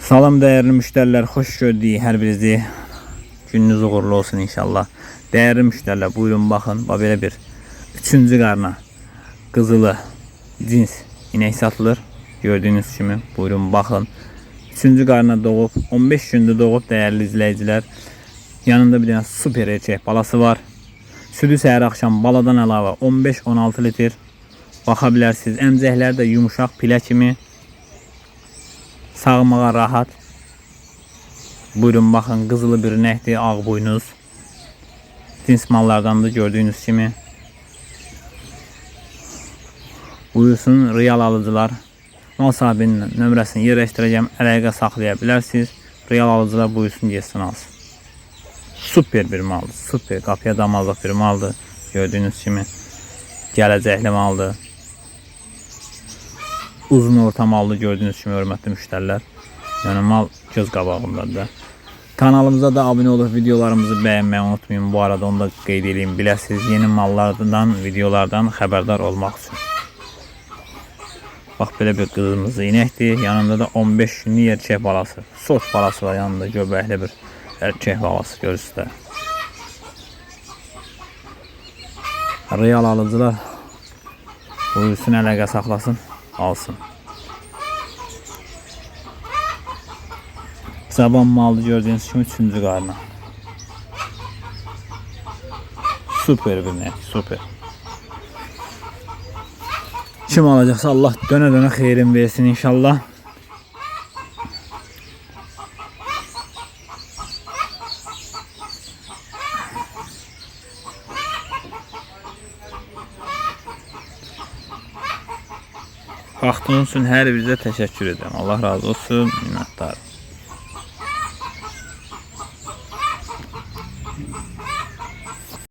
Salam değerli müşteriler, hoş gördük her birinizi. Gününüz uğurlu olsun inşallah. Değerli müşteriler, buyurun bakın. Bak böyle bir üçüncü karna kızılı cins inek satılır. Gördüğünüz gibi buyurun bakın. Üçüncü karna doğup 15 günde doğup değerli izleyiciler. Yanında bir tane süper erkek balası var. Südü səhər axşam baladan əlavə 15-16 litr baxa bilərsiniz. Əmcəklər də yumuşaq pilə kimi sağmağa rahat. Buyurun baxın qızılı bir nəhdir, ağ buynuz. Cins mallardan da gördüyünüz kimi. Buyursun real alıcılar. Mal sahibinin nömrəsini yerləşdirəcəm. Əlaqə saxlaya bilərsiniz. Real alıcılar buyursun getsin alsın. Süper bir maldır. Süper. Qapıya damazlıq bir maldır. Gördüyünüz kimi. Gələcəkli maldır. Uzun orta mallı gördüğünüz kimi hörmətli müştərilər. Yəni mal göz qabağındadır. Kanalımıza da abunə olub videolarımızı bəyənməyi unutmayın. Bu arada onu da qeyd edeyim. Biləsiniz yeni mallardan, videolardan xəbərdar olmaq üçün. Bax belə bir qızımızı inəkdir. Yanında da 15 günlük erkək balası. Sos balası var yanında göbəkli bir erkək balası görürsüzlər. Real alıcılar buyursun əlaqə saxlasın, alsın. Zaban malı gördüğünüz kimi üçüncü qarna. Süper bir net, süper. Kim alacaksa Allah döne döne xeyrin versin inşallah. Vaxtınız üçün hər birinizə təşəkkür edirəm. Allah razı olsun. Minnətdarım.